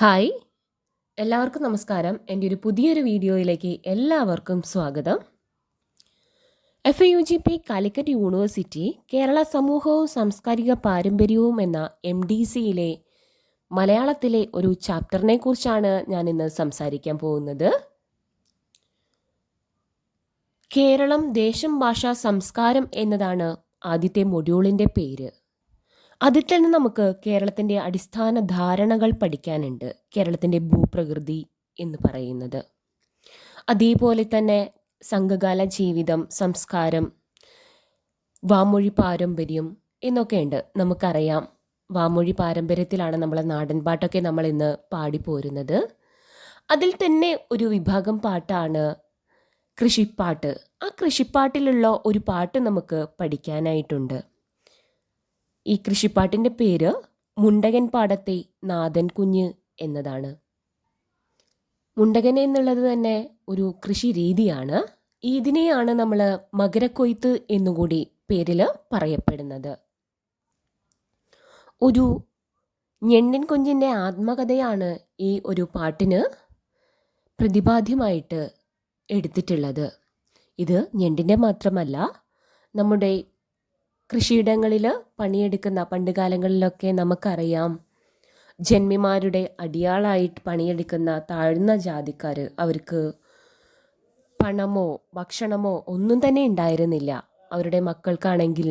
Hi. എല്ലാവർക്കും നമസ്കാരം. എന്റെ ഒരു പുതിയൊരു വീഡിയോയിലേക്ക് എല്ലാവർക്കും സ്വാഗതം. F U G P Calicut university Kerala സമൂഹവും സാംസ്കാരിക പാരമ്പര്യവും എന്ന എം ഡി സിയിലെ മലയാളത്തിലെ ഒരു ചാപ്റ്ററിനെ കുറിച്ചാണ് ഞാൻ ഇന്ന് സംസാരിക്കാൻ പോകുന്നത്. കേരളം ദേശം ഭാഷ സംസ്കാരം എന്നതാണ് ആദ്യത്തെ മൊഡ്യൂളിന്റെ പേര്. അതിൽ തന്നെ നമുക്ക് കേരളത്തിന്റെ അടിസ്ഥാന ധാരണകൾ പഠിക്കാനുണ്ട്. കേരളത്തിന്റെ ഭൂപ്രകൃതി എന്ന് പറയുന്നത്. അതേപോലെ തന്നെ സംഘകാല ജീവിതം സംസ്കാരം വാമൊഴി പാരമ്പര്യം എന്നൊക്കെയുണ്ട്. നമുക്കറിയാം. വാമൊഴി പാരമ്പര്യത്തിലാണ് നമ്മളെ നാടൻ പാട്ടൊക്കെ നമ്മൾ ഇന്ന് പാടിപ്പോരുന്നത്. അതിൽ തന്നെ ഒരു വിഭാഗം പാട്ടാണ് കൃഷിപ്പാട്ട്. ആ കൃഷിപ്പാട്ടിലുള്ള ഒരു പാട്ട് നമുക്ക് പഠിക്കാനായിട്ടുണ്ട്. ഈ കൃഷിപ്പാട്ടിന്റെ പേര് മുണ്ടകൻ പാടത്തെ നാഥൻ കുഞ്ഞ് എന്നതാണ്. മുണ്ടകൻ എന്നുള്ളത് തന്നെ ഒരു കൃഷി രീതിയാണ്. ഇതിനെയാണ് നമ്മൾ മകരക്കൊയ്ത്ത് എന്നുകൂടി പേരിൽ പറയപ്പെടുന്നത്. ഒരു ഞെണ്ണൻ കുഞ്ഞിന്റെ ആത്മകഥയാണ് ഈ ഒരു പാട്ടിന് പ്രതിപാദ്യമായിട്ട് എടുത്തിട്ടുള്ളത്. ഇത് ഞെണ്ടിന്റെ മാത്രമല്ല നമ്മുടെ കൃഷിയിടങ്ങളിൽ പണിയെടുക്കുന്ന പണ്ട് കാലങ്ങളിലൊക്കെ നമുക്കറിയാം. ജന്മിമാരുടെ അടിയാളായിട്ട് പണിയെടുക്കുന്ന താഴ്ന്ന ജാതിക്കാർ അവർക്ക് പണമോ ഭക്ഷണമോ ഒന്നും തന്നെ ഉണ്ടായിരുന്നില്ല. അവരുടെ മക്കൾക്കാണെങ്കിൽ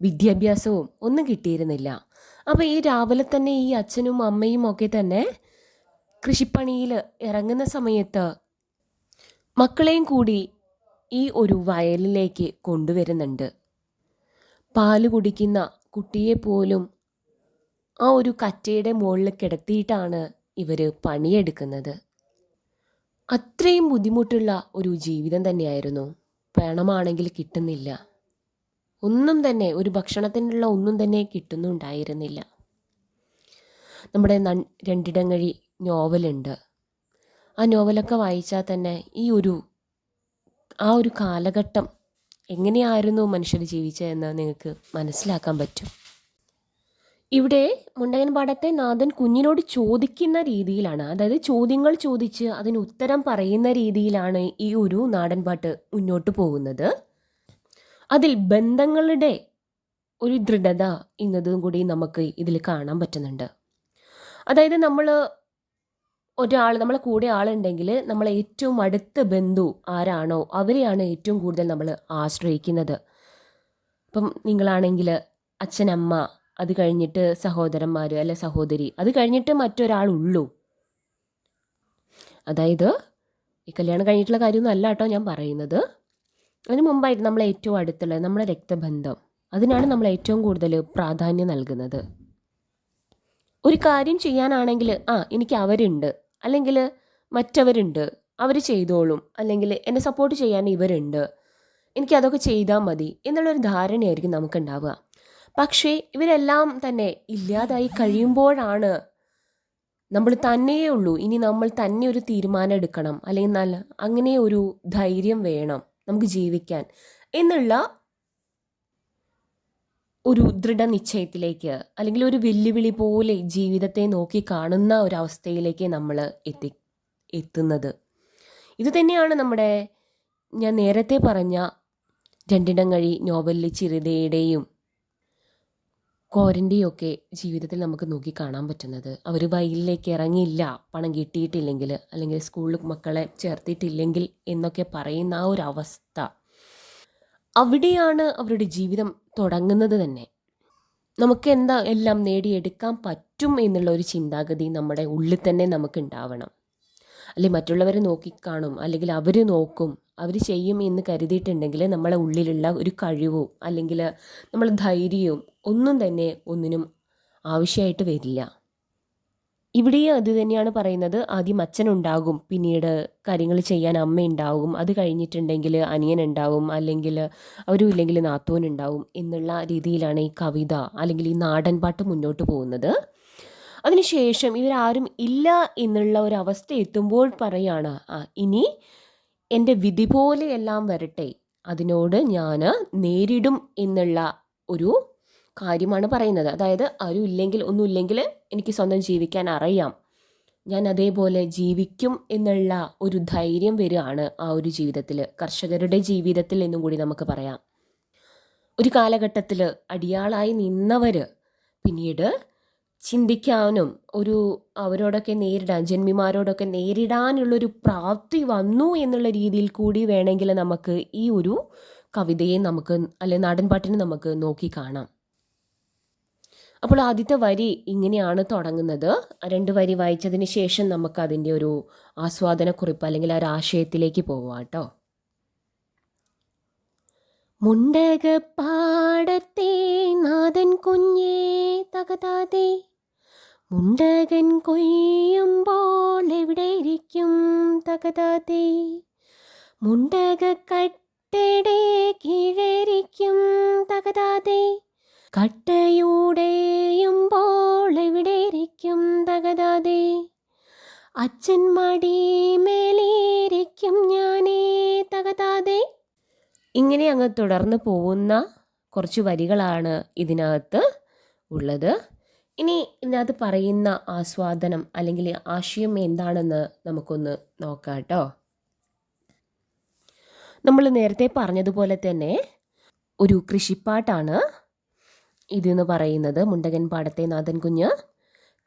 വിദ്യാഭ്യാസവും ഒന്നും കിട്ടിയിരുന്നില്ല. അപ്പോൾ ഈ രാവിലെ തന്നെ ഈ അച്ഛനും അമ്മയും ഒക്കെ തന്നെ കൃഷിപ്പണിയിൽ ഇറങ്ങുന്ന സമയത്ത് മക്കളെയും കൂടി ഈ ഒരു വയലിലേക്ക് കൊണ്ടുവരുന്നുണ്ട്. പാൽ കുടിക്കുന്ന കുട്ടിയെ പോലും ആ ഒരു കറ്റയുടെ മുകളിൽ കിടത്തിയിട്ടാണ് ഇവർ പണിയെടുക്കുന്നത്. അത്രയും ബുദ്ധിമുട്ടുള്ള ഒരു ജീവിതം തന്നെയായിരുന്നു. പണമാണെങ്കിൽ കിട്ടുന്നില്ല. ഒന്നും തന്നെ ഒരു ഭക്ഷണത്തിനുള്ള ഒന്നും തന്നെ കിട്ടുന്നുണ്ടായിരുന്നില്ല. നമ്മുടെ രണ്ടിടങ്ങഴി നോവലുണ്ട്. ആ നോവലൊക്കെ വായിച്ചാൽ തന്നെ ഈ ഒരു ആ ഒരു കാലഘട്ടം എങ്ങനെയായിരുന്നു മനുഷ്യർ ജീവിച്ചതെന്ന് നിങ്ങൾക്ക് മനസ്സിലാക്കാൻ പറ്റും? ഇവിടെ മുണ്ടകൻ പാടത്തെ നാഥൻ കുഞ്ഞിനോട് ചോദിക്കുന്ന രീതിയിലാണ്. അതായത് ചോദ്യങ്ങൾ ചോദിച്ച് അതിന് ഉത്തരം പറയുന്ന രീതിയിലാണ് ഈ ഒരു നാടൻപാട്ട് മുന്നോട്ട് പോകുന്നത്. അതിൽ ബന്ധങ്ങളുടെ ഒരു ദൃഢത എന്നതും കൂടി നമുക്ക് ഇതിൽ കാണാൻ പറ്റുന്നുണ്ട്. അതായത് നമ്മൾ ഒരാൾ നമ്മളെ കൂടെ ആളുണ്ടെങ്കിൽ നമ്മളെ ഏറ്റവും അടുത്ത ബന്ധു ആരാണോ അവരെയാണ് ഏറ്റവും കൂടുതൽ നമ്മൾ ആശ്രയിക്കുന്നത്. ഇപ്പം നിങ്ങളാണെങ്കിൽ അച്ഛനമ്മ അത് കഴിഞ്ഞിട്ട് സഹോദരന്മാർ അല്ലെ സഹോദരി അത് കഴിഞ്ഞിട്ട് മറ്റൊരാളുള്ളൂ അതായത് ഈ കല്യാണം കഴിഞ്ഞിട്ടുള്ള കാര്യമൊന്നും അല്ല കേട്ടോ ഞാൻ പറയുന്നത്. അതിന് മുമ്പായിട്ട് നമ്മളെ ഏറ്റവും അടുത്തുള്ള നമ്മളെ രക്തബന്ധം അതിനാണ് നമ്മൾ ഏറ്റവും കൂടുതൽ പ്രാധാന്യം നൽകുന്നത്. ഒരു കാര്യം ചെയ്യാനാണെങ്കിൽ ആ എനിക്ക് അവരുണ്ട്. അല്ലെങ്കിൽ മറ്റവരുണ്ട് അവർ ചെയ്തോളും. അല്ലെങ്കിൽ എന്നെ സപ്പോർട്ട് ചെയ്യാൻ ഇവരുണ്ട്. എനിക്കതൊക്കെ ചെയ്താൽ മതി എന്നുള്ളൊരു ധാരണയായിരിക്കും നമുക്കുണ്ടാവുക. പക്ഷേ ഇവരെല്ലാം തന്നെ ഇല്ലാതായി കഴിയുമ്പോഴാണ് നമ്മൾ തന്നെയേ ഉള്ളൂ. ഇനി നമ്മൾ തന്നെ ഒരു തീരുമാനം എടുക്കണം. അല്ലെങ്കിൽ നല്ല അങ്ങനെ ഒരു ധൈര്യം വേണം നമുക്ക് ജീവിക്കാൻ. എന്നുള്ള ഒരു ദൃഢനിശ്ചയത്തിലേക്ക് അല്ലെങ്കിൽ ഒരു വെല്ലുവിളി പോലെ ജീവിതത്തെ നോക്കി കാണുന്ന ഒരവസ്ഥയിലേക്ക് നമ്മൾ എത്തി എത്തുന്നത്. ഇത് തന്നെയാണ് നമ്മുടെ ഞാൻ നേരത്തെ പറഞ്ഞ രണ്ടിടം കഴി നോവലിലെ ചിരിതയുടെയും കോരന്റെയൊക്കെ ജീവിതത്തിൽ നമുക്ക് നോക്കി കാണാൻ പറ്റുന്നത്. അവർ വയലിലേക്ക് ഇറങ്ങിയില്ല പണം കിട്ടിയിട്ടില്ലെങ്കിൽ അല്ലെങ്കിൽ സ്കൂളിൽ മക്കളെ ചേർത്തിട്ടില്ലെങ്കിൽ എന്നൊക്കെ പറയുന്ന ആ ഒരു അവസ്ഥ. അവിടെയാണ് അവരുടെ ജീവിതം തുടങ്ങുന്നത് തന്നെ. നമുക്ക് എന്താ എല്ലാം നേടിയെടുക്കാൻ പറ്റും എന്നുള്ള ഒരു ചിന്താഗതി നമ്മുടെ ഉള്ളിൽ തന്നെ നമുക്ക് ഉണ്ടാവണം അല്ലെങ്കിൽ മറ്റുള്ളവരെ നോക്കിക്കാണും അല്ലെങ്കിൽ അവർ നോക്കും അവർ ചെയ്യും എന്ന് കരുതിയിട്ടുണ്ടെങ്കിൽ നമ്മളെ ഉള്ളിലുള്ള ഒരു കഴിവോ അല്ലെങ്കിൽ നമ്മളെ ധൈര്യവും ഒന്നും തന്നെ ഒന്നിനും ആവശ്യമായിട്ട് വരില്ല. ഇവിടെയും അത് തന്നെയാണ് പറയുന്നത്. ആദ്യം അച്ഛനുണ്ടാകും പിന്നീട് കാര്യങ്ങൾ ചെയ്യാൻ അമ്മ ഉണ്ടാവും അത് കഴിഞ്ഞിട്ടുണ്ടെങ്കിൽ അനിയൻ ഉണ്ടാവും അല്ലെങ്കിൽ അവരും ഇല്ലെങ്കിൽ നാത്തോൻ ഉണ്ടാവും എന്നുള്ള രീതിയിലാണ് ഈ കവിത അല്ലെങ്കിൽ ഈ നാടൻ പാട്ട് മുന്നോട്ട് പോകുന്നത്. അതിനുശേഷം ഇവരാരും ഇല്ല എന്നുള്ള ഒരു അവസ്ഥ എത്തുമ്പോൾ പറയാണ് ആ ഇനി എന്റെ വിധി പോലെയെല്ലാം വരട്ടെ. അതിനോട് ഞാൻ നേരിടും എന്നുള്ള ഒരു കാര്യമാണ് പറയുന്നത്. അതായത് ആരും ഇല്ലെങ്കിൽ ഒന്നുമില്ലെങ്കിൽ എനിക്ക് സ്വന്തം ജീവിക്കാൻ അറിയാം. ഞാൻ അതേപോലെ ജീവിക്കും എന്നുള്ള ഒരു ധൈര്യം വരികയാണ് ആ ഒരു ജീവിതത്തിൽ കർഷകരുടെ ജീവിതത്തിൽ എന്നും കൂടി നമുക്ക് പറയാം. ഒരു കാലഘട്ടത്തിൽ അടിയാളായി നിന്നവർ പിന്നീട് ചിന്തിക്കാനും ഒരു അവരോടൊക്കെ നേരിടാൻ ജന്മിമാരോടൊക്കെ നേരിടാനുള്ളൊരു പ്രാപ്തി വന്നു എന്നുള്ള രീതിയിൽ കൂടി വേണമെങ്കിൽ നമുക്ക് ഈ ഒരു കവിതയെ നമുക്ക് അല്ലെ നാടൻപാട്ടിനെ നമുക്ക് നോക്കി കാണാം. അപ്പോൾ ആദ്യത്തെ വരി ഇങ്ങനെയാണ് തുടങ്ങുന്നത്. രണ്ട് വരി വായിച്ചതിന് ശേഷം നമുക്ക് അതിന്റെ ഒരു ആസ്വാദനക്കുറിപ്പ് അല്ലെങ്കിൽ ആ ഒരു ആശയത്തിലേക്ക് പോവാം കേട്ടോ. മുണ്ടകപ്പാടത്തെ നാഥൻ കുഞ്ഞേ തകതാതെ മുണ്ടകൻ കൊയ്യുമ്പോൾ എവിടെ ഇരിക്കും തകതാതെ മുണ്ടകക്കട്ടയുടെ കീഴരിക്കും തകതാതെ കട്ടയുടെയുമ്പോൾ എവിടെ ഇരിക്കും തകതാതെ? അച്ഛൻ മടി മേലേരിക്കും ഞാനേ തകതാതെ? ഇങ്ങനെ അങ്ങ് തുടർന്ന് പോകുന്ന കുറച്ച് വരികളാണ് ഇതിനകത്ത് ഉള്ളത്. ഇനി ഇതിനകത്ത് പറയുന്ന ആസ്വാദനം അല്ലെങ്കിൽ ആശയം എന്താണെന്ന് നമുക്കൊന്ന് നോക്കാം കേട്ടോ. നമ്മൾ നേരത്തെ പറഞ്ഞതുപോലെ തന്നെ ഒരു കൃഷിപ്പാട്ടാണ്. ഇതെന്ന് പറയുന്നത് മുണ്ടകൻ പാടത്തെ നാഥൻ കുഞ്ഞ്.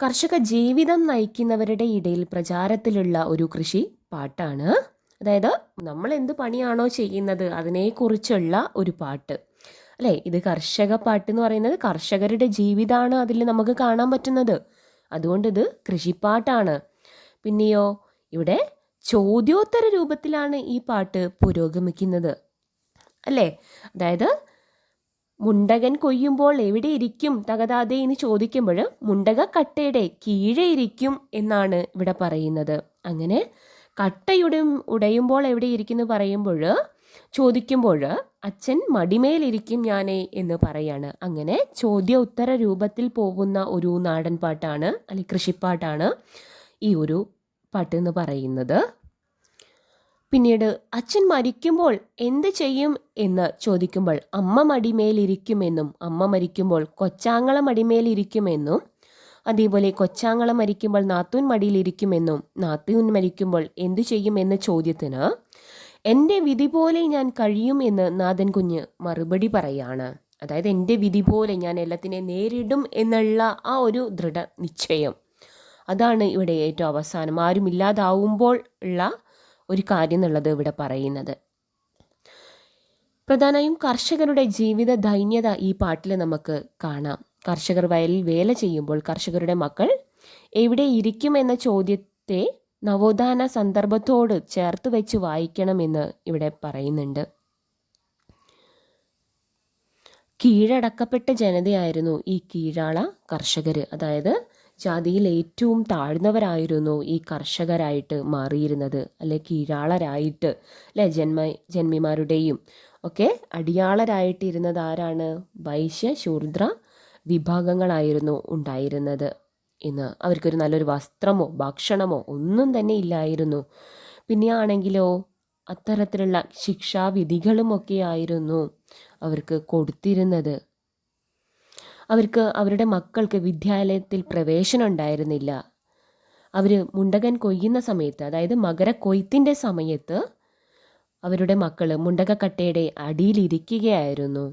കർഷക ജീവിതം നയിക്കുന്നവരുടെ ഇടയിൽ പ്രചാരത്തിലുള്ള ഒരു കൃഷി പാട്ടാണ്. അതായത് നമ്മൾ എന്ത് പണിയാണോ ചെയ്യുന്നത് അതിനെക്കുറിച്ചുള്ള ഒരു പാട്ട്. അല്ലേ? ഇത് കർഷക പാട്ട് എന്ന് പറയുന്നത് കർഷകരുടെ ജീവിതമാണ് അതിൽ നമുക്ക് കാണാൻ പറ്റുന്നത്. അതുകൊണ്ട് ഇത് കൃഷിപ്പാട്ടാണ്. പിന്നെയോ ഇവിടെ ചോദ്യോത്തര രൂപത്തിലാണ് ഈ പാട്ട് പുരോഗമിക്കുന്നത്. അല്ലേ? അതായത് മുണ്ടകൻ കൊയ്യുമ്പോൾ എവിടെ ഇരിക്കും തകതാതെ എന്ന് ചോദിക്കുമ്പോൾ മുണ്ടക കട്ടയുടെ കീഴെ ഇരിക്കും എന്നാണ് ഇവിടെ പറയുന്നത്. അങ്ങനെ കട്ടയുടെ ഉടയുമ്പോൾ എവിടെ ഇരിക്കുന്നു പറയുമ്പോൾ ചോദിക്കുമ്പോൾ അച്ഛൻ മടിമേലിരിക്കും ഞാനേ എന്ന് പറയാണ്. അങ്ങനെ ചോദ്യ ഉത്തര രൂപത്തിൽ പോകുന്ന ഒരു നാടൻ പാട്ടാണ് അല്ലെങ്കിൽ കൃഷിപ്പാട്ടാണ് ഈ ഒരു പാട്ട് എന്ന് പറയുന്നത്. പിന്നീട് അച്ഛൻ മരിക്കുമ്പോൾ എന്ത് ചെയ്യും എന്ന് ചോദിക്കുമ്പോൾ അമ്മ മടിമേലിരിക്കുമെന്നും അമ്മ മരിക്കുമ്പോൾ കൊച്ചാങ്ങള മടിമേലിരിക്കുമെന്നും അതേപോലെ കൊച്ചാങ്ങള മരിക്കുമ്പോൾ നാത്തൂൻ മടിയിലിരിക്കുമെന്നും നാത്തൂൻ മരിക്കുമ്പോൾ എന്തു ചെയ്യും എന്ന ചോദ്യത്തിന് എന്റെ വിധി പോലെ ഞാൻ കഴിയും എന്ന് നാഥൻ കുഞ്ഞ് മറുപടി പറയാണ്. അതായത് എന്റെ വിധി പോലെ ഞാൻ എല്ലാത്തിനെ നേരിടും എന്നുള്ള ആ ഒരു ദൃഢ നിശ്ചയം അതാണ് ഇവിടെ ഏറ്റവും അവസാനം. ആരുമില്ലാതാവുമ്പോൾ ഉള്ള ഒരു കാര്യം എന്നുള്ളത് ഇവിടെ പറയുന്നത്. പ്രധാനമായും കർഷകരുടെ ജീവിത ദൈന്യത ഈ പാട്ടിൽ നമുക്ക് കാണാം. കർഷകർ വയലിൽ വേല ചെയ്യുമ്പോൾ കർഷകരുടെ മക്കൾ എവിടെ ഇരിക്കും എന്ന ചോദ്യത്തെ നവോത്ഥാന സന്ദർഭത്തോട് ചേർത്ത് വെച്ച് വായിക്കണമെന്ന് ഇവിടെ പറയുന്നുണ്ട്. കീഴടക്കപ്പെട്ട ജനതയായിരുന്നു ഈ കീഴാള കർഷകർ അതായത് ജാതിയിൽ ഏറ്റവും താഴ്ന്നവരായിരുന്നു ഈ കർഷകരായിട്ട് മാറിയിരുന്നത് അല്ലെ കീഴാളരായിട്ട് അല്ലെ ജന്മ ജന്മിമാരുടെയും. ഒക്കെ അടിയാളരായിട്ടിരുന്നത് ആരാണ്? വൈശ്യ ശൂദ്ര വിഭാഗങ്ങളായിരുന്നു ഉണ്ടായിരുന്നത് ഇന്ന് അവർക്കൊരു നല്ലൊരു വസ്ത്രമോ ഭക്ഷണമോ ഒന്നും തന്നെ ഇല്ലായിരുന്നു. പിന്നെ ആണെങ്കിലോ അത്തരത്തിലുള്ള ശിക്ഷാവിധികളുമൊക്കെ ആയിരുന്നു അവർക്ക് കൊടുത്തിരുന്നത്. അവർക്ക് അവരുടെ മക്കൾക്ക് വിദ്യാലയത്തിൽ പ്രവേശനം ഉണ്ടായിരുന്നില്ല. അവർ മുണ്ടകൻ കൊയ്യുന്ന സമയത്ത് അതായത് മകര കൊയ്ത്തിന്റെ സമയത്ത് അവരുടെ മക്കൾ മുണ്ടകക്കട്ടയുടെ അടിയിലിരിക്കുകയായിരുന്നു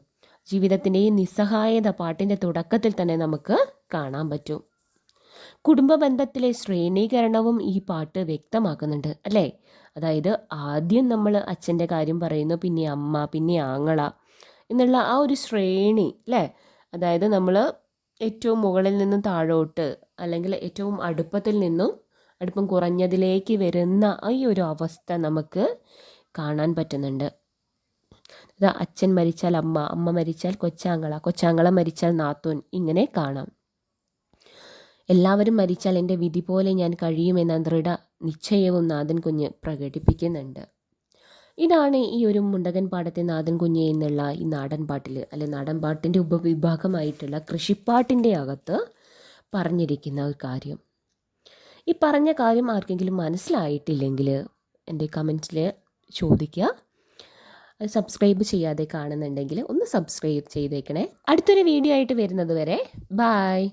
ജീവിതത്തിന്റെ ഈ നിസ്സഹായത പാട്ടിന്റെ തുടക്കത്തിൽ തന്നെ നമുക്ക് കാണാൻ പറ്റും. കുടുംബ ബന്ധത്തിലെ ശ്രേണീകരണവും ഈ പാട്ട് വ്യക്തമാക്കുന്നുണ്ട് അല്ലേ? അതായത് ആദ്യം നമ്മൾ അച്ഛന്റെ കാര്യം പറയുന്നു പിന്നെ അമ്മ പിന്നെ ആങ്ങള എന്നുള്ള ആ ഒരു ശ്രേണി അല്ലേ? അതായത് നമ്മൾ ഏറ്റവും മുകളിൽ നിന്നും താഴോട്ട് അല്ലെങ്കിൽ ഏറ്റവും അടുപ്പത്തിൽ നിന്നും അടുപ്പം കുറഞ്ഞതിലേക്ക് വരുന്ന ഈ ഒരു അവസ്ഥ നമുക്ക് കാണാൻ പറ്റുന്നുണ്ട്. അച്ഛൻ മരിച്ചാൽ അമ്മ അമ്മ മരിച്ചാൽ കൊച്ചാങ്ങള കൊച്ചാങ്ങള മരിച്ചാൽ നാത്തൂൻ ഇങ്ങനെ കാണാം. എല്ലാവരും മരിച്ചാൽ എന്റെ വിധി പോലെ ഞാൻ കഴിയുമെന്ന ദൃഢ നിശ്ചയവും നാഥൻ കുഞ്ഞ് പ്രകടിപ്പിക്കുന്നുണ്ട്. ഇതാണ് ഈ ഒരു മുണ്ടകൻ പാടത്തെ നാഥൻ കുഞ്ഞ് എന്നുള്ള ഈ നാടൻ പാട്ടിൽ അല്ലെ നാടൻ പാട്ടിന്റെ ഉപവിഭാഗമായിട്ടുള്ള കൃഷിപ്പാട്ടിന്റെ അകത്ത് പറഞ്ഞിരിക്കുന്ന ഒരു കാര്യം. ഈ പറഞ്ഞ കാര്യം ആർക്കെങ്കിലും മനസ്സിലായിട്ടില്ലെങ്കിൽ എന്റെ കമന്റിൽ ചോദിക്കുക അത് സബ്സ്ക്രൈബ് ചെയ്യാതെ കാണുന്നുണ്ടെങ്കിൽ ഒന്ന് സബ്സ്ക്രൈബ് ചെയ്തേക്കണേ. അടുത്തൊരു വീഡിയോ ആയിട്ട് വരുന്നത് വരെ ബായ്.